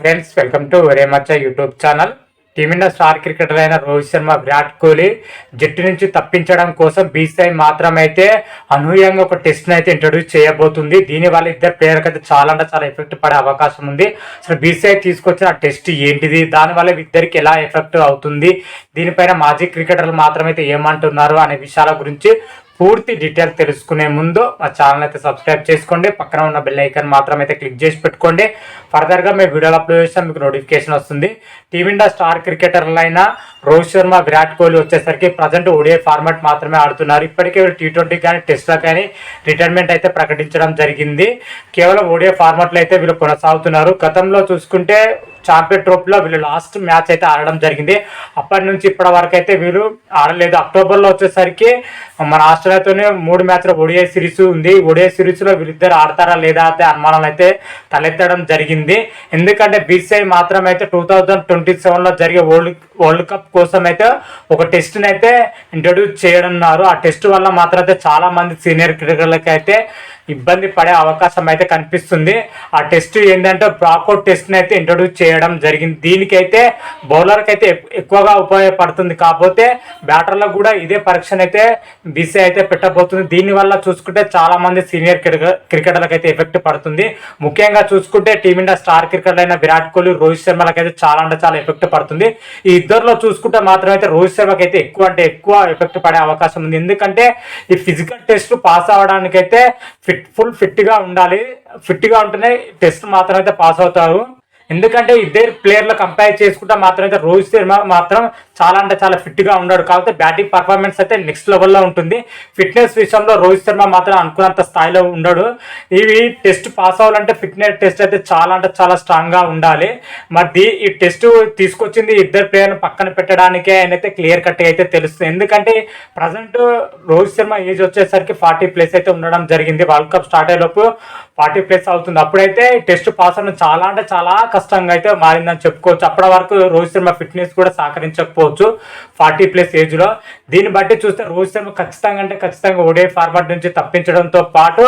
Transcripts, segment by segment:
Friends welcome to రేమచ్చ YouTube channel. Team India star cricketer అయిన రోహిత్ శర్మ విరాట్ కోహ్లీ జట్టు నుంచి తప్పించడం కోసం బీసీఐ మాత్రమైతే అనూహ్యంగా ఒక టెస్ట్ అయితే ఇంట్రొడ్యూస్ చేయబోతుంది. దీనివల్ల ఇద్దరు ప్లేయర్కి అయితే చాలా అంటే చాలా ఎఫెక్ట్ పడే అవకాశం ఉంది. అసలు బీసీఐ తీసుకొచ్చిన ఆ టెస్ట్ ఏంటిది? దానివల్ల ఇద్దరికి ఎలా ఎఫెక్ట్ అవుతుంది? దీనిపైన మాజీ క్రికెటర్లు మాత్రమైతే ఏమంటున్నారు అనే విషయాల గురించి పూర్తి డీటెయిల్ తెలుసుకునే ముందు మా ఛానల్ అయితే సబ్స్క్రైబ్ చేసుకోండి. పక్కన ఉన్న బెల్ ఐకాన్ మాత్రం అయితే క్లిక్ చేసి పెట్టుకోండి. ఫర్దర్గా మేము వీడియోలు అప్లోడ్ చేస్తాం మీకు నోటిఫికేషన్ వస్తుంది. టీమిండియా స్టార్ క్రికెటర్లైన రోహిత్ శర్మ విరాట్ కోహ్లీ వచ్చేసరికి ప్రజెంట్ ఓడిఐ ఫార్మాట్ మాత్రమే ఆడుతున్నారు. ఇప్పటికే టీ ట్వంటీ కానీ టెస్ట్లో కానీ రిటైర్మెంట్ అయితే ప్రకటించడం జరిగింది. కేవలం ఓడిఐ ఫార్మాట్లో అయితే వీళ్ళు కొనసాగుతున్నారు. గతంలో చూసుకుంటే ఛాంపియన్ ట్రోఫీలో వీళ్ళు లాస్ట్ మ్యాచ్ అయితే ఆడడం జరిగింది. అప్పటి నుంచి ఇప్పటి వరకు అయితే వీళ్ళు ఆడలేదు. అక్టోబర్లో వచ్చేసరికి మన ఆస్ట్రేలియాతోనే మూడు మ్యాచ్ల ఒడిఐ సిరీస్ ఉంది. ఒడిఐ సిరీస్లో వీళ్ళిద్దరు ఆడతారా లేదా అయితే అనుమానాలు అయితే తలెత్తడం జరిగింది. ఎందుకంటే బీసీఐ మాత్రం అయితే టూ థౌజండ్ ట్వంటీ సెవెన్లో జరిగే వరల్డ్ వరల్డ్ కప్ కోసం అయితే ఒక టెస్ట్ని అయితే ఇంట్రడ్యూస్ చేయనున్నారు. ఆ టెస్ట్ వల్ల మాత్రం అయితే చాలా మంది సీనియర్ క్రికెటర్లకి అయితే ఇబ్బంది పడే అవకాశం అయితే కనిపిస్తుంది. ఆ టెస్ట్ ఏంటంటే బ్రాకౌట్ టెస్ట్ని అయితే ఇంట్రొడ్యూస్ చేయడం జరిగింది. దీనికైతే బౌలర్కి అయితే ఎక్కువగా ఉపయోగపడుతుంది. కాకపోతే బ్యాటర్లకు కూడా ఇదే పరీక్షను అయితే బీసీ అయితే పెట్టబోతుంది. దీనివల్ల చూసుకుంటే చాలామంది సీనియర్ క్రికెటర్లకు అయితే ఎఫెక్ట్ పడుతుంది. ముఖ్యంగా చూసుకుంటే టీమిండియా స్టార్ క్రికెటర్ అయిన విరాట్ కోహ్లీ రోహిత్ శర్మలకు అయితే చాలా అంటే చాలా ఎఫెక్ట్ పడుతుంది. ఈ ఇద్దరిలో చూసుకుంటే మాత్రం అయితే రోహిత్ శర్మకి అయితే ఎక్కువ అంటే ఎక్కువ ఎఫెక్ట్ పడే అవకాశం ఉంది. ఎందుకంటే ఈ ఫిజికల్ టెస్ట్ పాస్ అవడానికైతే ఫిట్ ఫుల్ ఫిట్గా ఉండాలి. ఫిట్గా ఉంటేనే టెస్ట్ మాత్రం అయితే పాస్ అవుతారు. ఎందుకంటే ఇద్దరు ప్లేయర్లు కంపేర్ చేసుకుంటే మాత్రం అయితే రోహిత్ శర్మ మాత్రం చాలా అంటే చాలా ఫిట్గా ఉన్నాడు. కాబట్టి బ్యాటింగ్ పర్ఫార్మెన్స్ అయితే నెక్స్ట్ లెవెల్లో ఉంటుంది. ఫిట్నెస్ విషయంలో రోహిత్ శర్మ మాత్రం అనుకున్నంత స్థాయిలో ఉండడు. ఇవి టెస్ట్ పాస్ అవ్వాలంటే ఫిట్నెస్ టెస్ట్ అయితే చాలా అంటే చాలా స్ట్రాంగ్గా ఉండాలి. మరి ఈ టెస్ట్ తీసుకొచ్చింది ఇద్దరు ప్లేయర్ని పక్కన పెట్టడానికే అయితే క్లియర్ కట్ అయితే తెలుస్తుంది. ఎందుకంటే ప్రజెంట్ రోహిత్ శర్మ ఏజ్ వచ్చేసరికి ఫార్టీ ప్లేస్ అయితే ఉండడం జరిగింది. వరల్డ్ కప్ స్టార్ట్ అయ్యేలోపు ఫార్టీ ప్లేస్ అవుతుంది. అప్పుడైతే టెస్ట్ పాస్ అవ్వడం చాలా అంటే చాలా కష్టంగా అయితే మారిందని చెప్పుకోవచ్చు. అప్పటి వరకు రోహిత్ శర్మ ఫిట్నెస్ కూడా సహకరించకపోవచ్చు ఫార్టీ ప్లస్ ఏజ్లో దీన్ని బట్టి చూస్తే రోహిత్ శర్మ ఖచ్చితంగా అంటే ఖచ్చితంగా ఓడే ఫార్మాట్ నుంచి తప్పించడంతో పాటు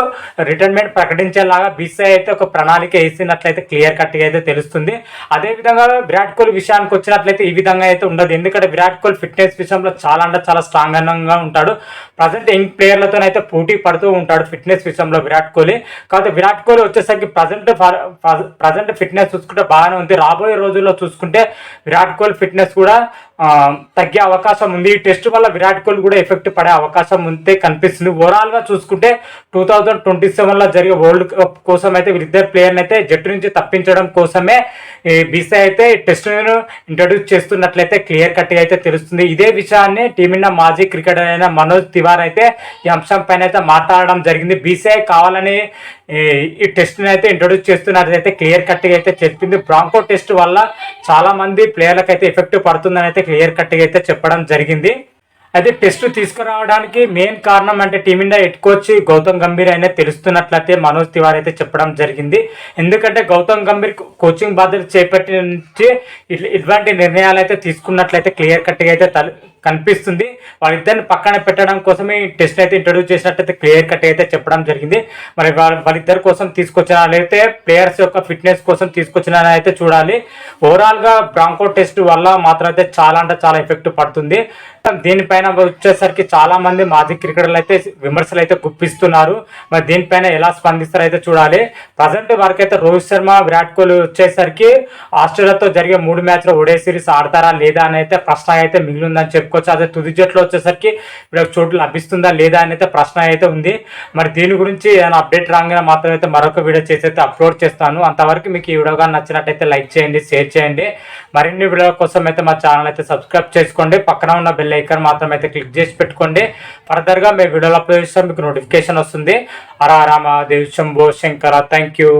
రిటైర్మెంట్ ప్రకటించేలాగా బీసీఐ అయితే ఒక ప్రణాళిక వేసినట్లయితే క్లియర్ కట్గా అయితే తెలుస్తుంది. అదేవిధంగా విరాట్ కోహ్లీ విషయానికి వచ్చినట్లయితే ఈ విధంగా అయితే ఉండదు. ఎందుకంటే విరాట్ కోహ్లీ ఫిట్నెస్ విషయంలో చాలా అంటే చాలా స్ట్రాంగ్ అనంగా ఉంటాడు. ప్రజెంట్ యంగ్ ప్లేయర్లతోనైతే పోటీ పడుతూ ఉంటాడు ఫిట్నెస్ విషయంలో విరాట్ కోహ్లీ. కాబట్టి విరాట్ కోహ్లీ వచ్చేసరికి ప్రజెంట్ ప్రజెంట్ ఫిట్నెస్ చూసుకుంటే బాగానే ఉంది. రాబోయే రోజుల్లో చూసుకుంటే విరాట్ కోహ్లీ ఫిట్నెస్ కూడా తగ్గే అవకాశం ఉంది. ఈ టెస్ట్ వల్ల విరాట్ కోహ్లీ కూడా ఎఫెక్ట్ పడే అవకాశం ఉంటే కనిపిస్తుంది. ఓవరాల్గా చూసుకుంటే టూ థౌజండ్ ట్వంటీ సెవెన్లో జరిగే వరల్డ్ కప్ కోసం అయితే వీరిద్దరు ప్లేయర్ని అయితే జట్టు నుంచి తప్పించడం కోసమే బీసీ అయితే టెస్ట్ను ఇంట్రడ్యూస్ చేస్తున్నట్లయితే క్లియర్ కట్గా అయితే తెలుస్తుంది. ఇదే విషయాన్ని టీమిండియా మాజీ క్రికెటర్ అయిన మనోజ్ తివార్ అయితే ఈ అంశం పైన అయితే మాట్లాడడం జరిగింది. బీసీఐ కావాలని ఈ టెస్ట్ని అయితే ఇంట్రొడ్యూస్ చేస్తున్నట్లయితే క్లియర్ కట్గా అయితే చెప్పింది. బ్రాంకో టెస్ట్ వల్ల చాలా మంది ప్లేయర్లకు అయితే ఎఫెక్ట్ పడుతుందని అయితే క్లియర్ కట్గా అయితే చెప్పడం జరిగింది. అయితే టెస్ట్ తీసుకురావడానికి మెయిన్ కారణం అంటే team India head coach Gautam Gambhir అయినా తెలుస్తున్నట్లయితే మనోజ్ తివారీ అయితే చెప్పడం జరిగింది. ఎందుకంటే గౌతమ్ గంభీర్ కోచింగ్ బాధ్యత చేపట్టి నుంచి ఇటువంటి నిర్ణయాలు అయితే తీసుకున్నట్లయితే క్లియర్ కట్గా అయితే కనిపిస్తుంది. వాళ్ళిద్దరిని పక్కన పెట్టడం కోసమే టెస్ట్ అయితే ఇంట్రొడ్యూస్ చేసినట్టయితే క్లియర్ కట్ అయితే చెప్పడం జరిగింది. మరి వాళ్ళిద్దరి కోసం తీసుకొచ్చిన లేకపోతే ప్లేయర్స్ యొక్క ఫిట్నెస్ కోసం తీసుకొచ్చిన అయితే చూడాలి. ఓవరాల్గా బ్రాంకో టెస్ట్ వల్ల మాత్రం అయితే చాలా అంటే చాలా ఎఫెక్ట్ పడుతుంది. దీనిపైన వచ్చేసరికి చాలా మంది మాజీ క్రికెటర్లు అయితే విమర్శలు అయితే గుప్పిస్తున్నారు. మరి దీనిపైన ఎలా స్పందిస్తారో అయితే చూడాలి. ప్రజెంట్ వరకు అయితే రోహిత్ శర్మ విరాట్ కోహ్లీ వచ్చేసరికి ఆస్ట్రేలియాతో జరిగే మూడు మ్యాచ్లో ఒడే సిరీస్ ఆడతారా లేదా అని అయితే ప్రశ్న అయితే మిగిలిందని చెప్పుకోవచ్చు అదే తుది జట్లో వచ్చేసరికి ఇప్పుడు చోటు లభిస్తుందా లేదా అని అయితే ప్రశ్న అయితే ఉంది. మరి దీని గురించి ఏదైనా అప్డేట్ రాగానే మాత్రం అయితే మరొక వీడియో చేసి అయితే అప్లోడ్ చేస్తాను. అంతవరకు మీకు ఈ వీడియోగా నచ్చినట్టయితే లైక్ చేయండి షేర్ చేయండి. మరిన్ని వీడియో కోసం అయితే మా ఛానల్ అయితే సబ్స్క్రైబ్ చేసుకోండి. పక్కన ఉన్న బెల్ ఐకాన్ మాత్రం అయితే క్లిక్ చేసి పెట్టుకోండి. ఫర్దర్గా మేము వీడియోలో అప్లోడ్ చేస్తాం మీకు నోటిఫికేషన్ వస్తుంది. అరా రామ దేవ్ శంభో శంకర. Thank you